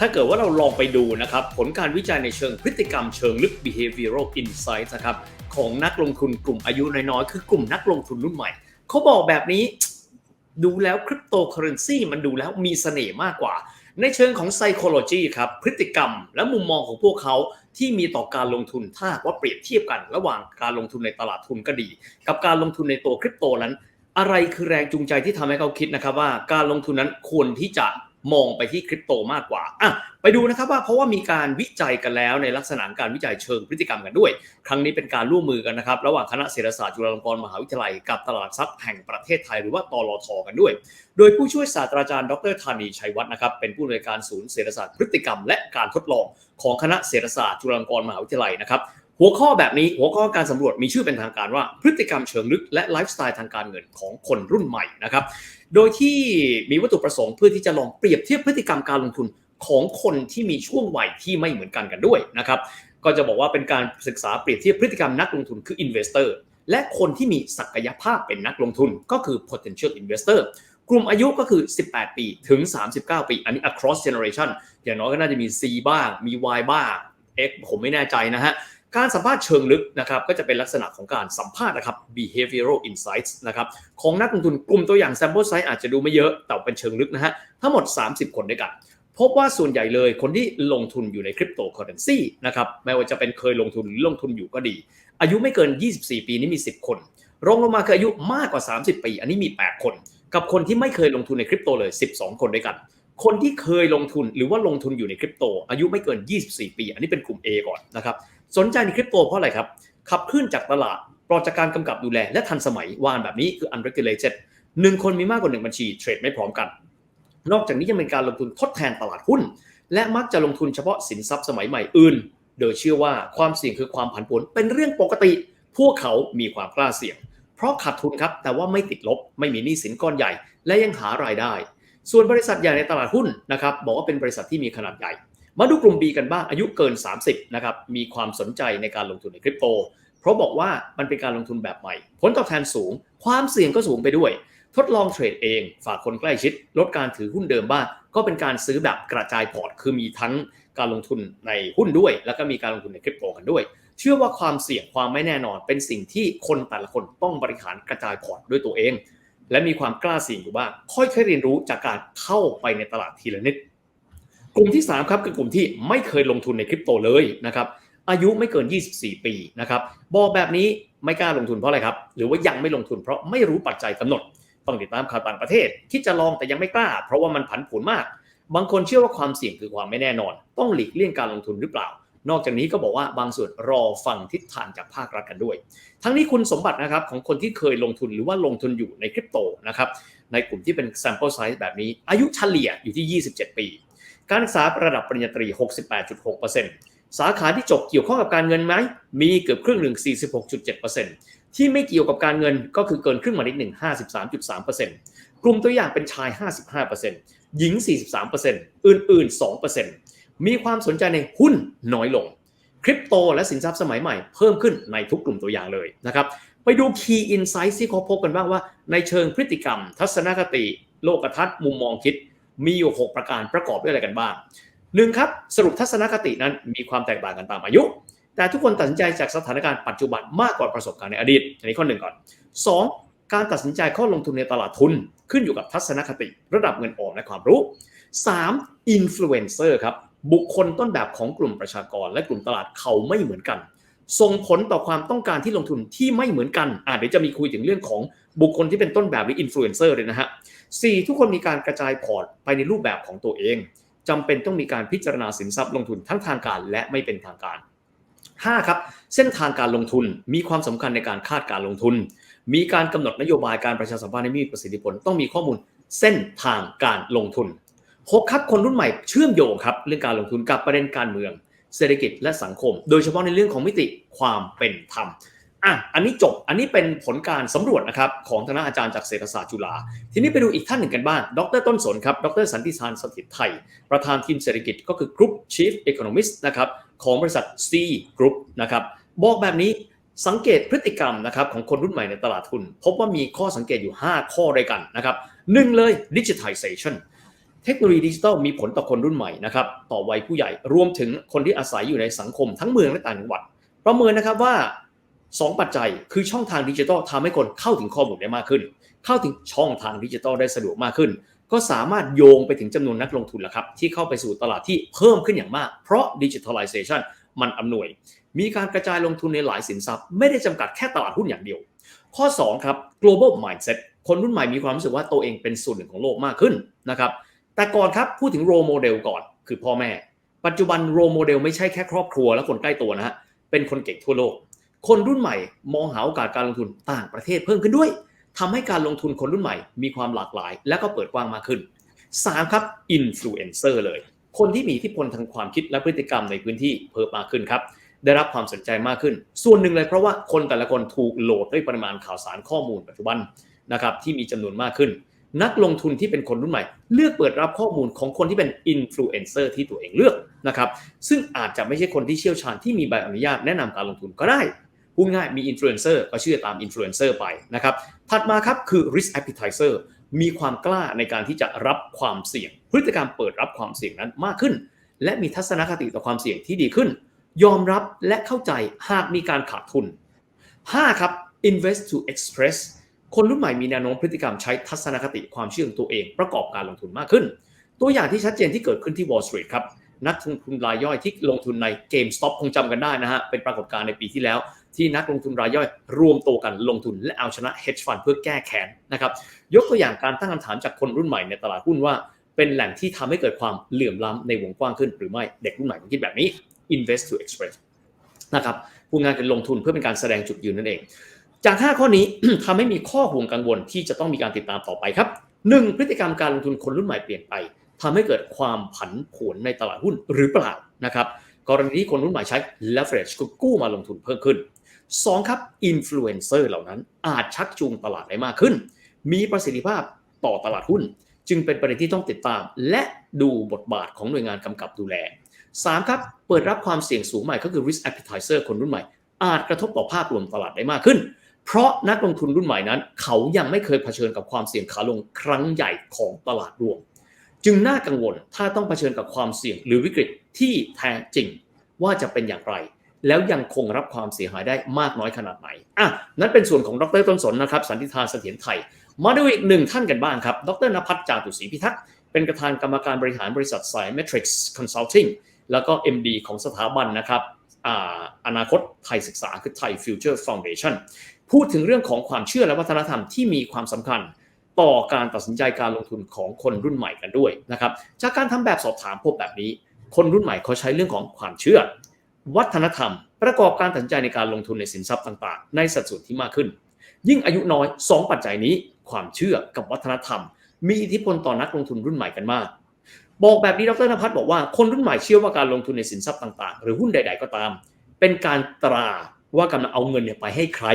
ถ้าเกิดว่าเราลองไปดูนะครับ ผลการวิจัยในเชิงพฤติกรรมเชิงลึก behavioral insights นะครับของนักลงทุนกลุ่มอายุน้อยๆคือกลุ่มนักลงทุนรุ่นใหม่ เขาบอกแบบนี้ดูแล้วคริปโตเคอเรนซีมันดูแล้วมีเสน่ห์มากกว่า ในเชิงของ psychology ครับพฤติกรรมและมุมมองของพวกเขาที่มีต่อการลงทุนถ้าว่าเปรียบเทียบกัน ระหว่างการลงทุนในตลาดทุนก็ดี กับการลงทุนในตัวคริปโตนั้น อะไรคือแรงจูงใจที่ทำให้เขาคิดนะครับว่า การลงทุนนั้นควรที่จะ มองไปที่คริปโตมากกว่าอะไปดูนะครับว่าเพราะว่ามีการวิจัยกันแล้วในลักษณะการวิจัยเชิงพฤติกรรมกันด้วย ครั้งนี้เป็นการร่วมมือกันนะครับ ระหว่างคณะเศรษฐศาสตร์จุฬาลงกรณ์มหาวิทยาลัยกับตลาดทรัพย์แห่งประเทศไทยหรือว่าตลทกันด้วย โดยผู้ช่วยศาสตราจารย์ดรธานีชัยวัฒน์นะครับเป็นผู้อำนวยการศูนย์เศรษฐศาสตร์พฤติกรรม และการทดลองของคณะเศรษฐศาสตร์จุฬาลงกรณ์มหาวิทยาลัยนะครับ หัวข้อแบบนี้หัวข้อการสำรวจมีชื่อเป็นทางการว่า พฤติกรรมเชิงลึกและไลฟ์สไตล์ทางการเงินของคนรุ่นใหม่นะครับ โดยที่มีวัตถุประสงค์เพื่อที่จะลองเปรียบเทียบพฤติกรรมการลงทุนของคนที่มีช่วงวัยที่ไม่เหมือนกันกันด้วยนะครับ ก็จะบอกว่าเป็นการศึกษาเปรียบเทียบพฤติกรรมนักลงทุนคือ investor และคนที่มีศักยภาพเป็นนักลงทุนก็คือ potential investor กลุ่มอายุก็คือ 18 ปีถึง 39 ปี อันนี้ across generation อย่างน้อยก็น่าจะมี C บ้าง มี Y บ้าง X ผมไม่แน่ใจนะฮะ การสัมภาษณ์เชิงลึกนะครับก็จะเป็นลักษณะของการสัมภาษณ์นะครับ behavioral insights นะครับของนักลงทุนกลุ่มตัวอย่าง sample size อาจจะดูไม่เยอะแต่เป็นเชิงลึกนะฮะทั้งหมด 30 คนด้วยกัน พบว่าส่วนใหญ่เลยคนที่ลงทุนอยู่ในคริปโตเคอเรนซีนะครับไม่ว่าจะเป็นเคยลงทุนหรือลงทุนอยู่ก็ดี อายุไม่เกิน 24 ปีนี่มี 10 คนรองลงมาคืออายุมากกว่า 30 ปี อันนี้มี 8 คน กับคนที่ไม่เคยลงทุนในคริปโตเลย 12 คนด้วยกัน คนที่เคยลงทุนหรือว่าลงทุนอยู่ในคริปโต อายุไม่เกิน 24 ปี อันนี้เป็นกลุ่ม A ก่อนนะครับ สนใจในคริปโตเพราะอะไรครับ ขับเคลื่อนจากตลาดปลอดจากการกำกับดูแลและทันสมัยวานแบบนี้คือ unregulated หนึ่งคนมีมากกว่าหนึ่งบัญชีเทรดไม่พร้อมกัน นอกจากนี้ยังเป็นการลงทุนทดแทนตลาดหุ้น และมักจะลงทุนเฉพาะสินทรัพย์สมัยใหม่อื่น โดยเชื่อว่าความเสี่ยงคือความผันผวนเป็นเรื่องปกติ พวกเขามีความกล้าเสี่ยง เพราะขาดทุนครับแต่ว่าไม่ติดลบ ไม่มีหนี้สินก้อนใหญ่ และยังหารายได้ ส่วนบริษัทใหญ่ในตลาดหุ้นนะครับบอกว่าเป็นบริษัทที่มีขนาดใหญ่ มาดูกลุ่ม B กันบ้างอายุเกิน 30นะครับมีความสนใจในการลงทุนในคริปโต เพราะบอกว่ามันเป็นการลงทุนแบบใหม่ ผลตอบแทนสูง ความเสี่ยงก็สูงไปด้วย ทดลองเทรดเอง ฝากคนใกล้ชิด ลดการถือหุ้นเดิมบ้างก็เป็นการซื้อแบบกระจายพอร์ต คือมีทั้งการลงทุนในหุ้นด้วย แล้วก็มีการลงทุนในคริปโตกันด้วย เชื่อว่าความเสี่ยงความไม่แน่นอน เป็นสิ่งที่คนแต่ละคนต้องบริหารกระจายพอร์ตด้วยตัวเอง และมีความกล้าเสี่ยงอยู่บ้างค่อยๆเรียนรู้จากการเข้าไปในตลาดทีละนิด กลุ่มที่ 3 ครับคือกลุ่มที่ไม่เคยลงทุนในคริปโตเลยนะครับอายุไม่เกิน 24 ปีนะครับบอกแบบนี้ไม่กล้าลงทุนเพราะอะไรครับ หรือว่ายังไม่ลงทุนเพราะไม่รู้ปัจจัยกำหนด ต้องติดตามข่าวต่างประเทศคิดจะลองแต่ยังไม่กล้า เพราะว่ามันผันผวนมาก บางคนเชื่อว่าความเสี่ยงคือความไม่แน่นอน ต้องหลีกเลี่ยงการลงทุนหรือเปล่า นอกจากนี้ก็บอกว่าบางส่วนรอฟังทิศทางจากภาครัฐกันด้วย ทั้งนี้คุณสมบัตินะครับของคนที่เคยลงทุนหรือว่าลงทุนอยู่ในคริปโตนะครับในกลุ่มที่เป็น sample size แบบนี้ อายุเฉลี่ยอยู่ที่ 27 ปี การศึกษาระดับปริญญาตรี 68.6%สาขาที่จบเกี่ยวข้องกับการเงินไหมมีเกือบครึ่งหนึ่ง 46.7%ที่ไม่เกี่ยวกับการเงินก็คือเกินครึ่งมานิดหนึ่ง 53.3%กลุ่มตัวอย่างเป็นชาย 55%หญิง 43%อื่น ๆ 2%มีความสนใจในหุ้นน้อยลงคริปโตและสินทรัพย์สมัยใหม่เพิ่มขึ้นในทุกกลุ่มตัวอย่างเลยนะครับไปดู Key Insights ที่เขาพบกันบ้างว่า ในเชิงพฤติกรรม ทัศนคติ โลกทัศน์มุมมองคิด มีอยู่ 6 ประการประกอบด้วยอะไรกันบ้างหนึ่งครับสรุปทัศนคตินั้นมีความแตกต่างกันตามอายุ แต่ทุกคนตัดสินใจจากสถานการณ์ปัจจุบันมากกว่าประสบการณ์ในอดีตอันนี้ข้อหนึ่งก่อน 2. การตัดสินใจเข้าลงทุนในตลาดทุน ขึ้นอยู่กับทัศนคติระดับเงินออมและความรู้ 3. Influencer ครับบุคคลต้นแบบของกลุ่มประชากรและกลุ่มตลาดเขาไม่เหมือนกัน ส่งผลต่อความต้องการที่ลงทุนที่ไม่เหมือนกันอ่าเดี๋ยวจะมีคุยถึงเรื่องของบุคคลที่เป็นต้นแบบหรืออินฟลูเอนเซอร์เลยนะฮะ 4. ทุกคนมีการกระจายพอร์ตไปในรูปแบบของตัวเองจำเป็นต้องมีการพิจารณาสินทรัพย์ลงทุนทั้งทางการและไม่เป็นทางการ 5. ครับ เส้นทางการลงทุนมีความสำคัญในการคาดการลงทุน มีการกำหนดนโยบายการประชาสัมพันธ์ให้มีประสิทธิผลต้องมีข้อมูลเส้นทางการลงทุน 6. ครับคนรุ่นใหม่เชื่อมโยงครับเรื่องการลงทุนกับประเด็นการเมือง เศรษฐกิจและสังคม โดยเฉพาะในเรื่องของมิติความเป็นธรรมอะอันนี้จบอันนี้เป็นผลการสำรวจนะครับของคณะอาจารย์จากเศรษฐศาสตร์จุฬาทีนี้ไปดูอีกท่านหนึ่งกันบ้าง ดรต้นสนครับ ดรสันติชานสถิตไทย ประธานทีมเศรษฐกิจก็คือ Group Chief Economist นะครับของบริษัท C Group นะครับบอกแบบนี้สังเกตพฤติกรรมนะครับของคนรุ่นใหม่ในตลาดทุน พบว่ามีข้อสังเกตอยู่ 5 ข้อด้วยกันนะครับหนึ่งเลย digitization เทคโนโลยีดิจิทัลมีผลต่อคนรุ่นใหม่นะครับต่อวัยผู้ใหญ่รวมถึงคนที่อาศัยอยู่ในสังคมทั้งเมืองและต่างจังหวัด ประเมินนะครับว่า 2 ปัจจัยคือช่องทางดิจิทัลทำให้คนเข้าถึงข้อมูลได้มากขึ้น เข้าถึงช่องทางดิจิทัลได้สะดวกมากขึ้น ก็สามารถโยงไปถึงจำนวนนักลงทุนแล้วครับที่เข้าไปสู่ตลาดที่เพิ่มขึ้นอย่างมาก เพราะดิจิทัลไลเซชันมันอำนวย มีการกระจายลงทุนในหลายสินทรัพย์ ไม่ได้จำกัดแค่ตลาดหุ้นอย่างเดียว ข้อ 2 ครับ global mindset คนรุ่นใหม่มีความรู้สึกว่าตัวเองเป็นส่วนหนึ่งของโลกมากขึ้นนะครับ แต่ก่อนครับพูดถึง role model ก่อนคือพ่อแม่ ปัจจุบัน role model ไม่ใช่แค่ครอบครัวและคนใกล้ตัวนะฮะเป็นคนเก่งทั่วโลก คนรุ่นใหม่มองหาโอกาสการลงทุนต่างประเทศเพิ่มขึ้นด้วยทำให้การลงทุนคนรุ่นใหม่มีความหลากหลาย และก็เปิดกว้างมากขึ้น 3 ครับ influencer เลย คนที่มีอิทธิพลทางความคิดและพฤติกรรมในพื้นที่เพิ่มมากขึ้นครับได้รับความสนใจมากขึ้น ส่วนหนึ่งเลยเพราะว่าคนแต่ละคนถูกโหลดด้วยปริมาณข่าวสารข้อมูลปัจจุบันนะครับที่มีจำนวนมากขึ้น นักลงทุนที่เป็นคนรุ่นใหม่ เลือกเปิดรับข้อมูลของคนที่เป็นอินฟลูเอนเซอร์ที่ตัวเองเลือกนะครับซึ่งอาจจะไม่ใช่คนที่เชี่ยวชาญที่มีใบอนุญาตแนะนำการลงทุนก็ได้พูดง่ายมีอินฟลูเอนเซอร์ก็เชื่อตามอินฟลูเอนเซอร์ไปนะครับถัดมาครับคือ risk appetizer มีความกล้าในการที่จะรับความเสี่ยง พฤติกรรมเปิดรับความเสี่ยงนั้นมากขึ้น และมีทัศนคติต่อความเสี่ยงที่ดีขึ้น ยอมรับและเข้าใจหากมีการขาดทุน 5. ครับ invest to express คนรุ่นใหม่มีแนวโน้มพฤติกรรมใช้ทัศนคติความเชื่อของตัวเอง ประกอบการลงทุนมากขึ้น ตัวอย่างที่ชัดเจนที่เกิดขึ้นที่ Wall Street ครับนักลงทุนรายย่อยที่ลงทุนใน GameStop คงจำกันได้นะฮะ เป็นปรากฏการณ์ในปีที่แล้ว ที่นักลงทุนรายย่อยรวมตัวกันลงทุนและเอาชนะ hedge fund เพื่อแก้แค้นนะครับ ยกตัวอย่างการตั้งคำถามจากคนรุ่นใหม่ในตลาดหุ้นว่า เป็นแหล่งที่ทำให้เกิดความเหลื่อมล้ำในวงกว้างขึ้นหรือไม่เด็กรุ่นใหม่คิดแบบนี้ invest to express นะครับพูดงานกันลงทุนเพื่อเป็นการแสดงจุดยืนนั่นเอง จาก 5 ข้อนี้ทำให้มีข้อห่วงกังวลที่จะต้องมีการติดตามต่อไปครับ 1. พฤติกรรมการลงทุนคนรุ่นใหม่เปลี่ยนไปทำให้เกิดความผันผวนในตลาดหุ้นหรือเปล่านะครับกรณีที่คนรุ่นใหม่ใช้ leverage กู้มาลงทุนเพิ่มขึ้น 2. ครับ influencer เหล่านั้นอาจชักจูงตลาดได้มากขึ้น มีประสิทธิภาพต่อตลาดหุ้น จึงเป็นประเด็นที่ต้องติดตาม และดูบทบาทของหน่วยงานกำกับดูแล 3. ครับเปิดรับความเสี่ยงสูงใหม่ก็คือ risk appetizer คนรุ่นใหม่ อาจกระทบต่อภาพรวมตลาดได้มากขึ้น เพราะนักลงทุนรุ่นใหม่นั้น เขายังไม่เคยเผชิญกับความเสี่ยงขาลงครั้งใหญ่ของตลาดรวม จึงน่ากังวลถ้าต้องเผชิญกับความเสี่ยงหรือวิกฤตที่แท้จริงว่าจะเป็นอย่างไร แล้วยังคงรับความเสียหายได้มากน้อยขนาดไหนอะนั่นเป็นส่วนของดรต้นสนนะครับ สันติธานเสถียรไทย มาดูอีกหนึ่งท่านกันบ้างครับ ดรนภัสจาตุศรีพิทักษ์เป็นประธานกรรมการบริหารบริษัทสาย Matrix Consulting แล้วก็ MD ของสถาบันนะครับออนาคตไทยศึกษาคือไทย Future Foundation พูดถึงเรื่องของความเชื่อและวัฒนธรรมที่มีความสำคัญต่อการตัดสินใจการลงทุนของคนรุ่นใหม่กันด้วยนะครับ จากการทำแบบสอบถามพบแบบนี้ คนรุ่นใหม่เขาใช้เรื่องของความเชื่อ วัฒนธรรม ประกอบการตัดสินใจในการลงทุนในสินทรัพย์ต่างๆ ในสัดส่วนที่มากขึ้น ยิ่งอายุน้อย 2 ปัจจัยนี้ ความเชื่อกับวัฒนธรรม มีอิทธิพลต่อนักลงทุนรุ่นใหม่กันมากบอกแบบนี้ดรนภัสบอกว่าคนรุ่นใหม่เชื่อว่าการลงทุนในสินทรัพย์ต่างๆ หรือหุ้นใด ๆ ก็ตาม เป็นการตราว่ากำลังเอาเงินเนี่ยไปให้ใคร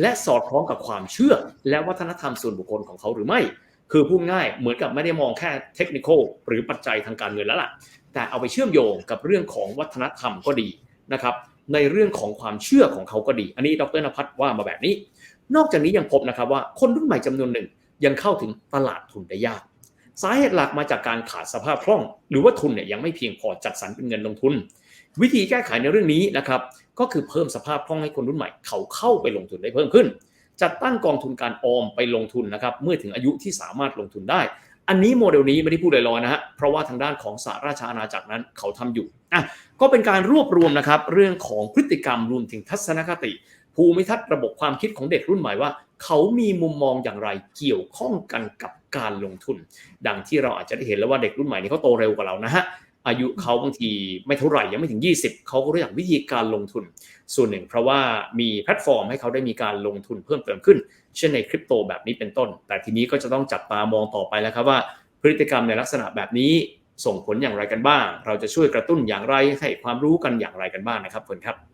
และสอดคล้องกับความเชื่อ และวัฒนธรรมส่วนบุคคลของเขาหรือไม่ คือพูดง่ายเหมือนกับไม่ได้มองแค่เทคนิคหรือปัจจัยทางการเงินแล้วล่ะ แต่เอาไปเชื่อมโยงกับเรื่องของวัฒนธรรมก็ดีนะครับในเรื่องของความเชื่อของเขาก็ดี อันนี้ดรนภัสว่ามาแบบนี้ นอกจากนี้ยังพบนะครับว่าคนรุ่นใหม่จำนวนหนึ่งยังเข้าถึงตลาดทุนได้ยาก สาเหตุหลักมาจากการขาดสภาพคล่อง หรือว่าทุนเนี่ยยังไม่เพียงพอจัดสรรเป็นเงินลงทุน วิธีแก้ไขในเรื่องนี้นะครับก็คือเพิ่มสภาพคล่องให้คนรุ่นใหม่ เขาเข้าไปลงทุนได้เพิ่มขึ้น จัดตั้งกองทุนการออมไปลงทุนนะครับเมื่อถึงอายุที่สามารถลงทุนได้ อันนี้โมเดลนี้ไม่ได้พูดลอยๆนะฮะเพราะว่าทางด้านของสหราชอาณาจักรนั้นเขาทำอยู่อะก็เป็นการรวบรวมนะครับเรื่องของพฤติกรรมรวมถึงทัศนคติ ภูมิทัศน์ระบบความคิดของเด็กรุ่นใหม่ว่า เขามีมุมมองอย่างไรเกี่ยวข้องกันกับ การลงทุน ดังที่เราอาจจะได้เห็นแล้วว่าเด็กรุ่นใหม่นี่เขาโตเร็วกว่าเรานะฮะอายุเขาบางทีไม่เท่าไหร่ยังไม่ถึง 20 เขาก็รู้จักวิธีการลงทุน ส่วนหนึ่งเพราะว่ามีแพลตฟอร์มให้เขาได้มีการลงทุนเพิ่มเติมขึ้น เช่นในคริปโตแบบนี้เป็นต้น แต่ทีนี้ก็จะต้องจับตามองต่อไปแล้วครับว่า พฤติกรรมในลักษณะแบบนี้ส่งผลอย่างไรกันบ้าง เราจะช่วยกระตุ้นอย่างไรให้ความรู้กันอย่างไรกันบ้างนะครับเพื่อนครับ